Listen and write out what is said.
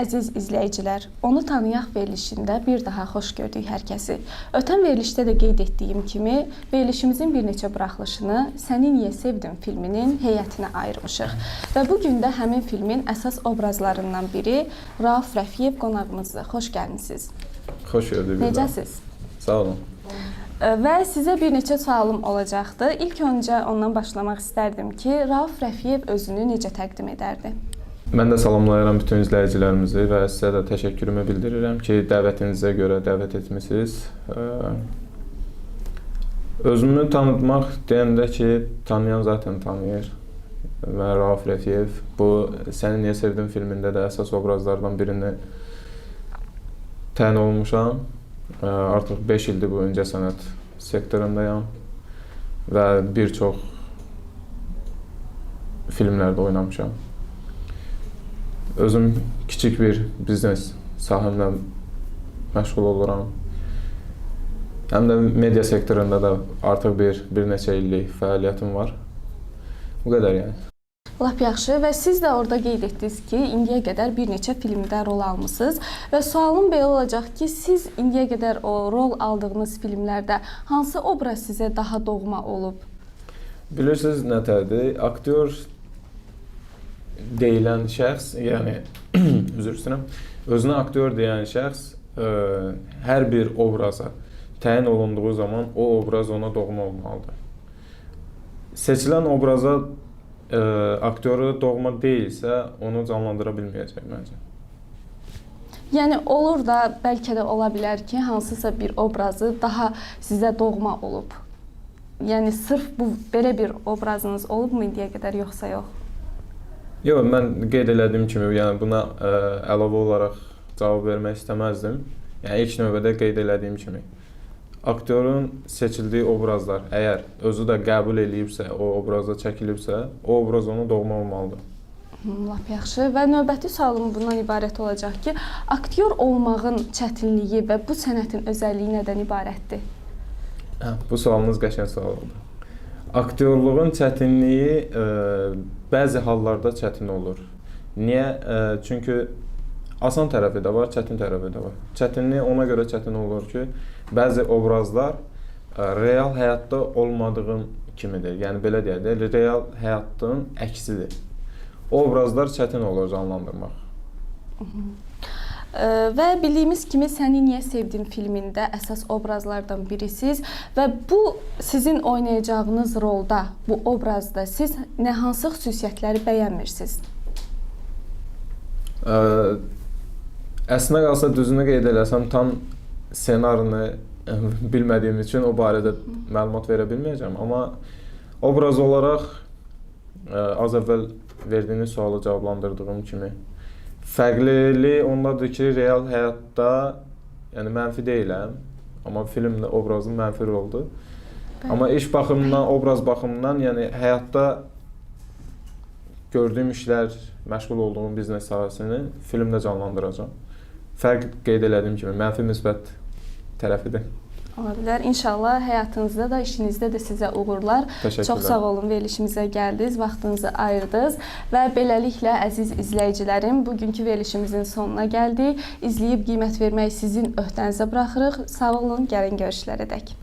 əziz izləyicilər, onu tanıyaq verilişində bir daha xoş gördük hər kəsi. Ötən verilişdə də qeyd etdiyim kimi, verilişimizin bir neçə buraxılışını Səni niyə sevdim filminin heyətinə ayırmışıq. Və bu gün də həmin filmin əsas obrazlarından biri Rauf Rəfiyev qonağımızdır. Xoş gəlmisiniz. Xoş gördük. Necəsiz? Sağ olun. Və sizə bir neçə sualım olacaqdı. İlk öncə ondan başlamaq istərdim ki, Rauf Rəfiyev özünü necə təqdim edərdi? Mən də salamlayıram bütün izləyicilərimizi və sizə də təşəkkürümü bildirirəm ki, dəvətinizə görə dəvət etmisiniz. Özümü tanıtmaq deyəndə ki, tanıyan zaten tanıyır. Mən Rauf Rəfiyev. Bu Səni niyə sevdim filmində də əsas obrazlardan birini təyin olunmuşam. Ə, Artıq 5 ildir bu incəsənət sektorundayam və bir çox filmlərdə oynamışam. Özüm kiçik bir biznes sahəmlə məşğul oluram. Həm də media sektorunda da artıq bir bir neçə illik fəaliyyətim var. Bu qədər yəni. Lap yaxşı və siz də orada qeyd etdiniz ki, indiyə qədər bir neçə filmdə rol almısınız və sualım belə olacaq ki, siz indiyə qədər o rol aldığınız filmlərdə hansı obraz sizə daha doğma olub? Bilirsiniz nətərdir? Aktyor deyilən şəxs, yəni üzr istəyirəm, özünə aktyor deyən şəxs ə, hər bir obraza təyin olunduğu zaman o obraz ona doğma olmalıdır. Seçilən obraza ə, aktyoru doğma deyilsə, onu canlandıra bilməyəcək məncə. Yəni olur da bəlkə də ola bilər ki, hansısa bir obrazı daha sizə doğma olub. Yəni sırf bu belə bir obrazınız olubmu indiyə qədər yoxsa yox? Yox, mən qeyd elədiyim kimi, yəni buna ə, əlavə olaraq cavab vermək istəməzdim. Yəni ilk növbədə qeyd elədiyim kimi, aktyorun seçildiyi obrazlar əgər özü də qəbul eləyibsə, o obrazda çəkilibsə, o obraz ona doğma olmalıdır. Hı, Lap yaxşı və növbəti sualım bundan ibarət olacaq ki, aktyor olmağın çətinliyi və bu sənətin özəlliyi nədən ibarətdir? Hə, bu sualınız qəşəng sual oldu. Aktyorluğun çətinliyi ə, bəzi hallarda çətin olur. Niyə? Ə, çünki asan tərəfi də var, çətin tərəfi də var. Çətinliyi ona görə çətin olur ki, bəzi obrazlar ə, real həyatda olmadığın kimidir. Yəni belə deyək də, real həyatın əksidir. Obrazlar çətin olur canlandırmaq. Və bildiyimiz kimi Səni niyə sevdim filmində əsas obrazlardan birisiz və bu sizin oynayacağınız rolda, bu obrazda siz nə hansı xüsusiyyətləri bəyənmirsiniz? Ə, Əslində qalsa düzünü qeyd eləsəm tam ssenarini bilmədiyim üçün o barədə məlumat verə bilməyəcəm, amma obraz olaraq ə, az əvvəl verdiyiniz sualı cavablandırdığım kimi fərqliliyi ondadır ki, real həyatda yəni mənfi deyiləm, amma filmdə obrazım mənfi roldur. Amma iş baxımından, obraz baxımından, yəni həyatda gördüyüm işlər, məşğul olduğum biznes sahəsini filmdə canlandıracağam. Fərq qeyd elədiyim kimi mənfi müsbət tərəfidir. Ola bilər. İnşallah həyatınızda da, işinizdə də sizə uğurlar. Çox sağ olun verilişimizə gəldiniz, vaxtınızı ayırdınız və beləliklə əziz izləyicilərim, bugünkü verilişimizin sonuna gəldik. İzləyib qiymət vermək sizin öhdənizə buraxırıq. Sağ olun, gəlin görüşlərə dək.